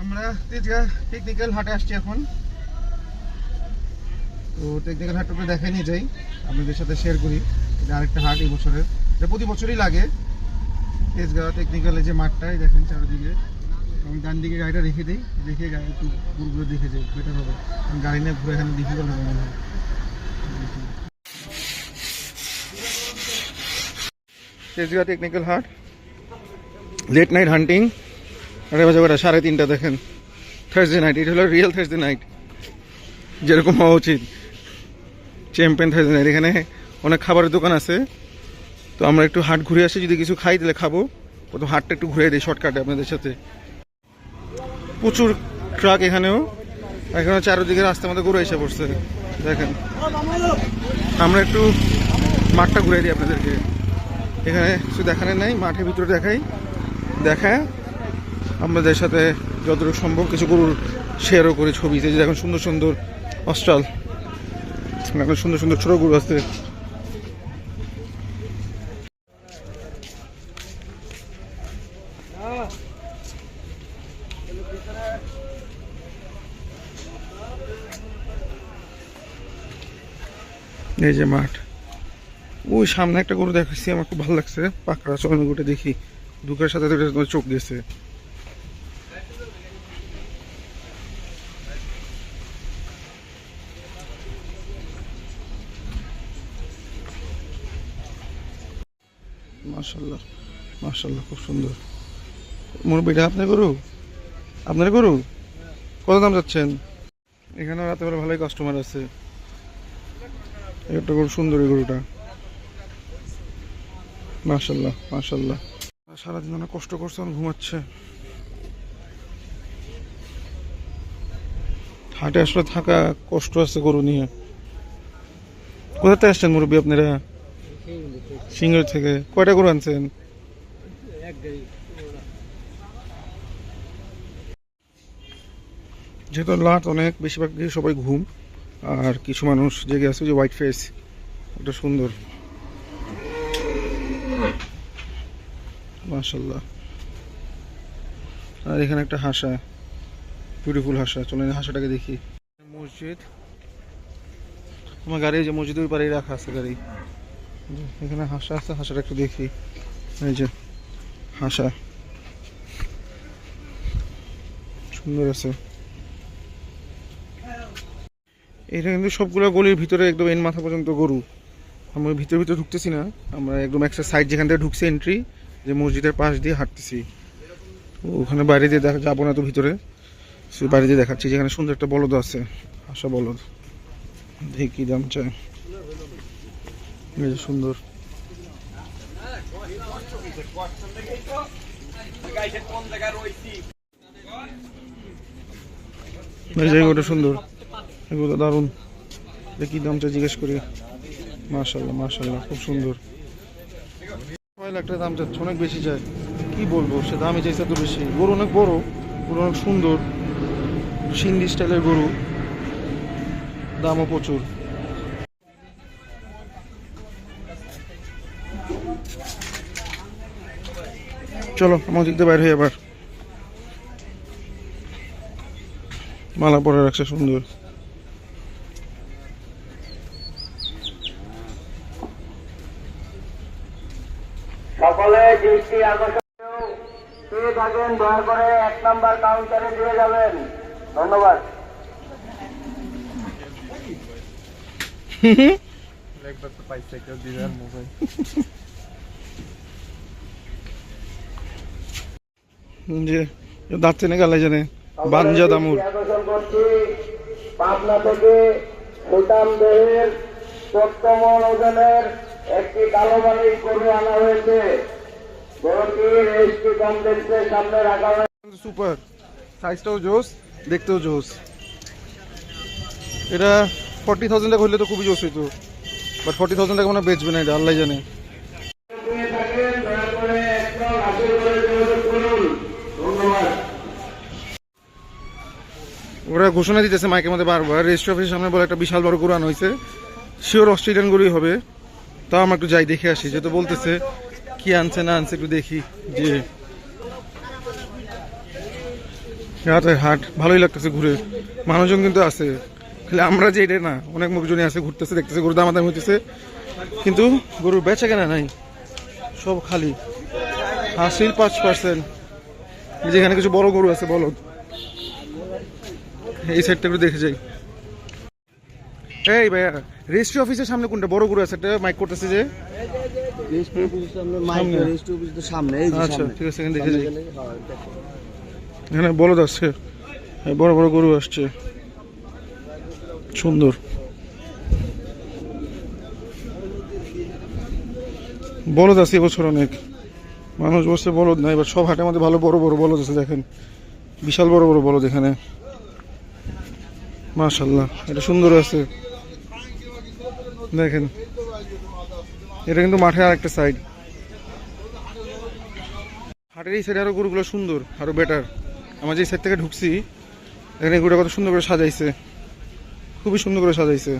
আমরা তেজগা টেকনিক্যাল হাটে আসছি এখন। তো টেকনিক্যাল হাটটা দেখাই নিয়ে যাই। আপনাদের সাথে শেয়ার করি। এটা আরেকটা হাট এই বছরের। প্রতি বছরই লাগে। তেজগাঁও টেকনিক্যালের যে মাঠটা, এই দেখেন চারিদিকে। আমি ডান দিকে গাড়িটা রেখে দিই। রেখে গাড়ি একটু ঘুরঘুরে দেখে যাই। বেটার হবে। গাড়ি নিয়ে ঘুরে এখানে ডিফিকাল্ট হবে মনে হয়। তেজগাঁ টেকনিক্যাল হাট লেট নাইট হান্টিং আরে বাজে বেটা সাড়ে তিনটা দেখেন। থার্সডে নাইট এটা হলো রিয়েল থার্সডে নাইট যেরকম হওয়া উচিত। চ্যাম্পিয়ন থার্সডে নাইট এখানে অনেক খাবারের দোকান আছে। তো আমরা একটু হাট ঘুরে আসি, যদি কিছু খাই তাহলে খাব। প্রথম হাটটা একটু ঘুরে দিই শর্টকাটে আপনাদের সাথে। প্রচুর ট্রাক এখানেও। এখানে চারিদিকে রাস্তার মধ্যে ঘুরে এসে পড়ছে। দেখেন। আমরা একটু মাঠটা ঘুরে দিই আপনাদেরকে। এখানে কিছু দেখানোর নাই, মাঠের ভিতরে দেখাই। দেখায় আমাদের সাথে যতটুকু সম্ভব কিছু গরুর শেয়ারও করি ছবিতে যে এখন সুন্দর সুন্দর অস্ট্রাল। এখন সুন্দর সুন্দর ছোট গরু আছে। এই যে মাঠ। ওই সামনে একটা গরু দেখাচ্ছি আমার খুব ভালো লাগছে। পাকড়া চলন গরুটা দেখি। দুঃখের সাথে তোমার চোখ গেছে মাশাল্লাহ মাশাল্লাহ, খুব সুন্দর। মুরব্বীটা আপনার গরু? আপনার গরু? কত দাম যাচ্ছেন? এখানে রাতেবেলা ভালোই কাস্টমার আছে। একটা গরু, সুন্দর এই গরুটা। মাশাল্লাহ মাশাল্লাহ সারাদিন অনেক কষ্ট করছে, অনেক ঘুমাচ্ছে। হাটে আসলে থাকা কষ্ট আছে গরু নিয়ে। কোথা থেকে আসছেন মুরব্বী আপনারা? সিঙ্গুর থেকে। কয়টা গরু আনছেন? যেহেতু লাট অনেক বেশিরভাগ সবাই ঘুম। আর কিছু মানুষ জেগে আছে যে হোয়াইট ফেস এটা সুন্দর। মাশাল্লাহ আর এখানে একটা হাসা বিউটিফুল হাসা। চলেন হাসাটাকে দেখি। মসজিদ। আমার গাড়ি যে মসজিদের ওই রাখা আছে গাড়ি। এখানে হাসা আছে, হাসাটা একটু দেখি। এই যে হাসা। সুন্দর আছে। এটা কিন্তু সবগুলো গলির ভিতরে একদম এন মাথা পর্যন্ত গরু। আমরা ভিতরে ভিতরে ঢুকতেছি না। আমরা একদম একটা সাইড যেখান থেকে ঢুকছে এন্ট্রি যে মসজিদের পাশ দিয়ে হাঁটতেছি। ওখানে বাইরে দিয়ে দেখা যাব না তো ভিতরে। সে বাইরে দিয়ে দেখাচ্ছি যেখানে সুন্দর একটা বলদ আছে, আশা বলদ। দেখি দাম চায় সুন্দর। জায়গাটা সুন্দর। দারুণ। দেখি দামটা জিজ্ঞেস করি। মার্শাল্লাহ মার্শাল্লাহ খুব সুন্দর। ছয় লাখ দাম চাচ্ছে অনেক বেশি যায়। কি বলব, সে দামই চাইছে এত বেশি। গরু অনেক বড়, গরু অনেক সুন্দর, সিন্ধি স্টাইলের গরু, দামও প্রচুর। চলো, আমার দিক দিয়ে বাইর হয়ে এবার। মালা পরে রাখছে সুন্দর। সকলে দৃষ্টি আকর্ষণ পেয়ে থাকেন দয়া করে এক নাম্বার কাউন্টারে দিয়ে যাবেন। ধন্যবাদ। যে দাঁতছে না গালে জানে বাঞ্জা দামুর দৃষ্টি আকর্ষণ করছি। পাবনা থেকে সুতাম দেহের চোদ্দমন ওজনের একটি কালো বালির গরু আনা হয়েছে। সুপার। সাইজটাও জোস, দেখতেও জোস। এটা ফর্টি থাউজেন্ড টাকা তো খুবই জোস হইতো। বাট ফর্টি থাউজেন্ড টাকা মানে বেচবে না এটা, আল্লাহ জানে। করে করে ওরা ঘোষণা দিতেছে মাইকের মধ্যে বারবার রেজিস্ট্রি অফিসের সামনে বলে একটা বিশাল বড় গরু আনা হয়েছে শিওর অস্ট্রেলিয়ান গরুই হবে। তাও আমরা একটু যাই, দেখে আসি। যেহেতু বলতেছে, কি আনছে, না আনছে একটু দেখি। যে রাতের হাট, ভালোই লাগতেছে ঘুরে। মানুষজন কিন্তু আছে। খালি আমরা যে এটা না, অনেক লোকজনই আছে, ঘুরতেছে, দেখতেছে গরু দামাদামি হইতেছে। কিন্তু গরুর বেচা কেনা নাই, সব খালি। হাসির পাঁচ পার্সেন্ট যেখানে কিছু বড় গরু আছে বলদ এই সাইডটা একটু দেখে যাই। এই ভাইয়া রেজিস্ট্রি অফিসের সামনে কোনটা? বড় গরু আছে মাইক করতেছে যে। রেজিস্ট্রি অফিসের সামনে মাইক রেজিস্ট্রি অফিসের সামনে এই যে আচ্ছা ঠিক আছে এখানে দেখে যাই। বলদ আসছে বড় বড় গরু আসছে। সুন্দর। বলদ আছে এবছর অনেক। মানুষ বসে বলদ না এবার সব হাটের মধ্যে ভালো বড় বড় বলদ আছে দেখেন। বিশাল বড় বড় বলদ এখানে। মাশাল্লাহ এটা সুন্দর আছে। দেখেন। এটা কিন্তু মাঠে আরেকটা সাইড হাটের এই সাইডে আরও গরুগুলো সুন্দর, আরও বেটার আমার যে সাইড থেকে ঢুকছি এখানে গরুটা কত সুন্দর করে সাজাইছে। খুবই সুন্দর করে সাজাইছে।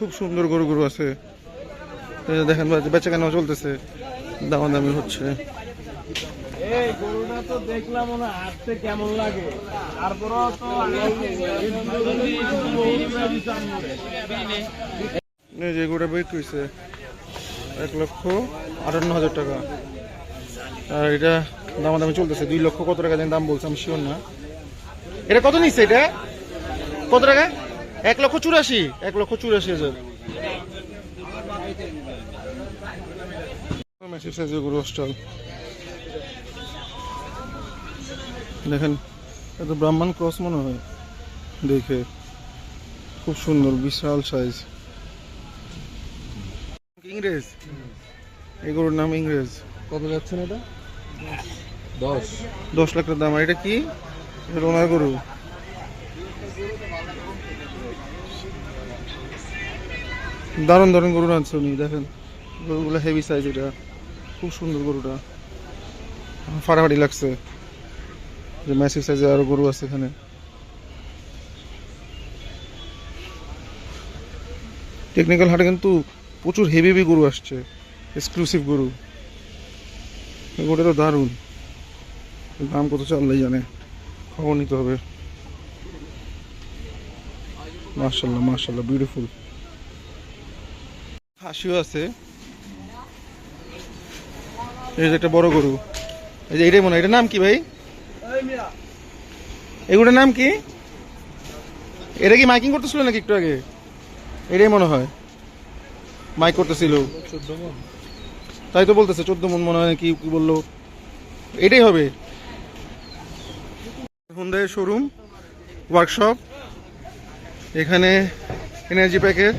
খুব সুন্দর গরু গরু আছে। দেখেন বেচা কেন চলতেছে? দামাদামি হচ্ছে। তো দেখলাম না হাঁটতে কেমন লাগে। তারপরও তো এই যে গরুটা বিক্রি হয়েছে এক লক্ষ আটান্ন হাজার টাকা। আর এটা দামাদামি চলতেছে দুই লক্ষ কত টাকা দাম বলছে আমি শিওর না। এটা কত নিচ্ছে এটা? কত টাকা? এক লক্ষ চুরাশি এক লক্ষ চুরাশি হাজার। ম্যাসিভ সাইজের গরু দেখেন এত ব্রাহ্মণ ক্রস মনে হয়। দেখে খুব সুন্দর বিশাল সাইজ ইংরেজ? এই গরুর নাম ইংরেজ। কত যাচ্ছেন এটা? দশ। দশ লাখ টাকা দাম। আর এটা কি? এটা রোনার গরু। দারুণ দারুণ গরু আনছে উনি দেখেন। গরুগুলো হেভি সাইজ এটা। খুব সুন্দর গরুটা। ফাটাফাটি লাগছে। যে ম্যাসিভ সাইজের আরও গরু আছে এখানে। টেকনিক্যাল হাটে কিন্তু প্রচুর হেভি হেভি গরু আসছে এক্সক্লুসিভ গরু। গরুটা তো দারুণ। দাম কত চাললেই জানে, খবর নিতে হবে। মার্শাল্লাহ মার্শাল্লাহ বিউটিফুল হাসিও আছে। এই যে একটা বড় গরু। এই যে এটাই মনে হয়। এটার নাম কি ভাই? এগুলোর নাম কি? এটা কি মাইকিং করতেছিল নাকি একটু আগে? এটাই মনে হয়। মাইক করতেছিল। তাই তো বলতেছে, চোদ্দ মন মনে হয় কি কি বলল। এটাই হবে। হুন্দাই শোরুম ওয়ার্কশপ এখানে এনার্জি প্যাকের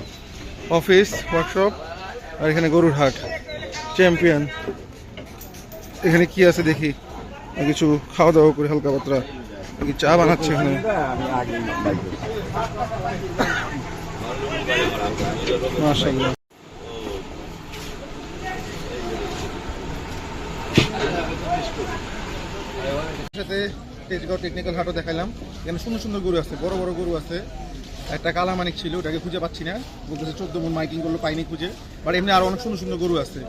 অফিস ওয়ার্কশপ আর এখানে গরুর হাট চ্যাম্পিয়ন এখানে কি আছে দেখি। কিছু খাওয়া দাওয়া করে হালকা পাত্রা কি চা বানাচ্ছে এখানে। মাশাআল্লাহ। সাথে তেজগাঁও টেকনিক্যাল হাটও দেখালাম এখানে সুন্দর সুন্দর গরু আছে, বড় বড় গরু আছে। একটা কালামানিক ছিল, ওটাকে খুঁজে পাচ্ছি না। বলতেছে, চোদ্দ মন মাইকিং করল, পাইনি খুঁজে। বাট এমনি আরও অনেক সুন্দর সুন্দর গরু আছে।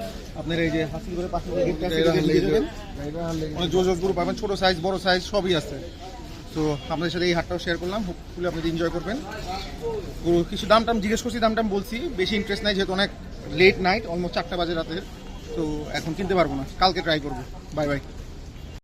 আপনার এই যে হাসিল করে পাশে। অনেক জোর জোর গরু পাবেন ছোট সাইজ বড় সাইজ সবই আছে। তো আপনাদের সাথে এই হাটটাও শেয়ার করলাম হোপফুলি আপনাদের এনজয় করবেন। গরু কিছু দাম টাম জিজ্ঞেস করছি দাম টাম বলছি বেশি ইন্টারেস্ট নাই যেহেতু অনেক লেট নাইট অলমোস্ট চারটা বাজে রাতের। তো এখন কিনতে পারব না কালকে ট্রাই করব। Bye bye